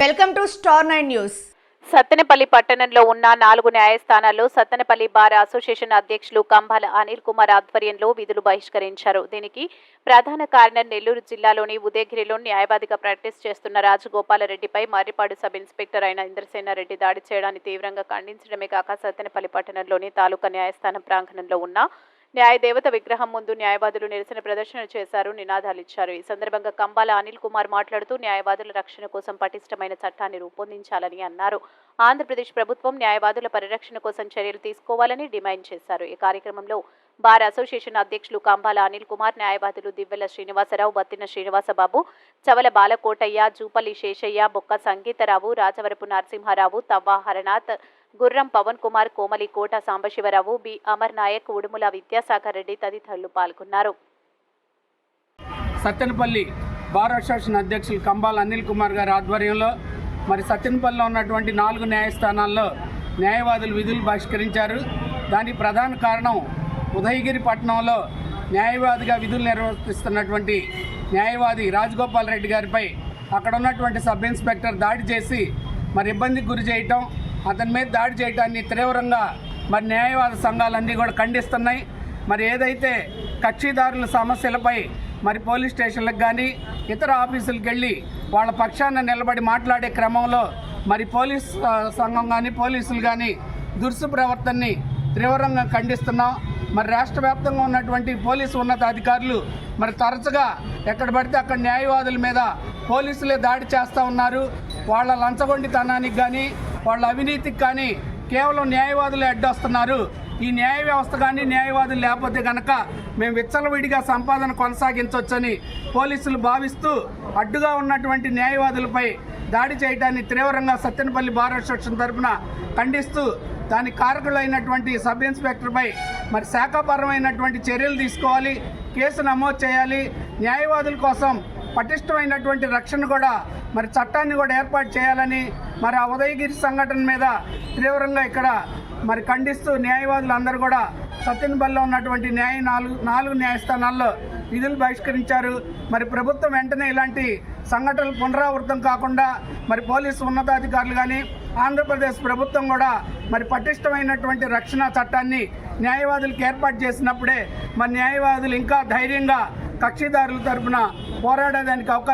Welcome to star nine news. Sattenapalli పట్టణంలో ఉన్న నాలుగు న్యాయస్థానాల్లో సత్తెనపల్లి బార్ అసోసియేషన్ అధ్యక్షులు కంభాల అనిల్ కుమార్ ఆధ్వర్యంలో విధులు బహిష్కరించారు. దీనికి ప్రధాన కారణం నెల్లూరు జిల్లాలోని ఉదయగిరిలో న్యాయవాదిగా ప్రాక్టీస్ చేస్తున్న రాజగోపాలరెడ్డిపై మర్రిపాడు సబ్ ఇన్స్పెక్టర్ అయిన ఇంద్రసేనారెడ్డి దాడి చేయడాన్ని తీవ్రంగా ఖండించడమే కాక సత్తెనపల్లి పట్టణంలోని తాలూకా న్యాయస్థానం ప్రాంగణంలో ఉన్న న్యాయదేవత విగ్రహం ముందు న్యాయవాదులు నిరసన ప్రదర్శన చేశారు నినాదాలు ఇచ్చారు. ఈ సందర్భంగా కంబాల అనిల్ కుమార్ మాట్లాడుతూ న్యాయవాదుల రక్షణ కోసం పటిష్టమైన చట్టాన్ని రూపొందించాలని అన్నారు. ఆంధ్రప్రదేశ్ ప్రభుత్వం న్యాయవాదుల పరిరక్షణ కోసం చర్యలు తీసుకోవాలని డిమాండ్ చేశారు. ఈ కార్యక్రమంలో బార్ అసోసియేషన్ అధ్యక్షులు కంబాల అనిల్ కుమార్ న్యాయవాదులు దివ్వెల శ్రీనివాసరావు బత్తిన శ్రీనివాసబాబు చవల బాలకోటయ్య జూపల్లి శేషయ్య బొక్క సంగీతరావు రాజవరపు నరసింహారావు తవ్వ హరనాథ్ గుర్రం పవన్ కుమార్ కోమలి కోట సాంబశివరావు బి. అమర్ నాయక్ ఉడుముల విద్యాసాగర్ రెడ్డి తదితరులు పాల్గొన్నారు. సత్తెనపల్లి బార్ అసోసియేషన్ అధ్యక్షులు కంబాల అనిల్ కుమార్ గారి ఆధ్వర్యంలో మరి సత్యనపల్లిలో ఉన్నటువంటి నాలుగు న్యాయస్థానాల్లో న్యాయవాదులు విధులు బహిష్కరించారు. దానికి ప్రధాన కారణం ఉదయగిరి పట్టణంలో న్యాయవాదిగా విధులు నిర్వర్తిస్తున్నటువంటి న్యాయవాది రాజగోపాల్ రెడ్డి గారిపై అక్కడ ఉన్నటువంటి సబ్ ఇన్స్పెక్టర్ దాడి చేసి మరి ఇబ్బందికి గురి చేయటం అతని మీద దాడి చేయటాన్ని తీవ్రంగా మరి న్యాయవాద సంఘాలన్నీ కూడా ఖండిస్తున్నాయి. మరి ఏదైతే కక్షిదారుల సమస్యలపై మరి పోలీస్ స్టేషన్లకు కానీ ఇతర ఆఫీసులకు వెళ్ళి వాళ్ళ పక్షాన నిలబడి మాట్లాడే క్రమంలో మరి పోలీస్ సంఘం కానీ పోలీసులు కానీ దురుసు ప్రవర్తనని తీవ్రంగా ఖండిస్తున్నాం. మరి రాష్ట్ర వ్యాప్తంగా ఉన్నటువంటి పోలీసు ఉన్నతాధికారులు మరి తరచుగా ఎక్కడ పడితే అక్కడ న్యాయవాదుల మీద పోలీసులే దాడి చేస్తూ ఉన్నారు. వాళ్ళ లంచగొండితనానికి కానీ వాళ్ళ అవినీతికి కానీ కేవలం న్యాయవాదులు అడ్డొస్తున్నారు. ఈ న్యాయ వ్యవస్థ కానీ న్యాయవాదులు లేకపోతే కనుక మేము విచ్చలవిడిగా సంపాదన కొనసాగించవచ్చని పోలీసులు భావిస్తూ అడ్డుగా ఉన్నటువంటి న్యాయవాదులపై దాడి చేయడాన్ని తీవ్రంగా సత్తెనపల్లి బార్ అసోసియేషన్ తరఫున ఖండిస్తూ దాని కారకులైనటువంటి సబ్ ఇన్స్పెక్టర్పై మరి శాఖాపరమైనటువంటి చర్యలు తీసుకోవాలి కేసు నమోదు చేయాలి న్యాయవాదుల కోసం పటిష్టమైనటువంటి రక్షణ కూడా మరి చట్టాన్ని కూడా ఏర్పాటు చేయాలని మరి ఆ ఉదయగిరి సంఘటన మీద తీవ్రంగా ఇక్కడ మరి ఖండిస్తూ న్యాయవాదులు అందరూ కూడా సత్యనపల్లిలో ఉన్నటువంటి న్యాయ నాలుగు నాలుగు న్యాయస్థానాల్లో విధులు బహిష్కరించారు. మరి ప్రభుత్వం వెంటనే ఇలాంటి సంఘటనలు పునరావృతం కాకుండా మరి పోలీసు ఉన్నతాధికారులు కానీ ఆంధ్రప్రదేశ్ ప్రభుత్వం కూడా మరి పటిష్టమైనటువంటి రక్షణ చట్టాన్ని న్యాయవాదులకు ఏర్పాటు చేసినప్పుడే మరి న్యాయవాదులు ఇంకా ధైర్యంగా కక్షిదారుల తరపున పోరాడడానికి అవకాశం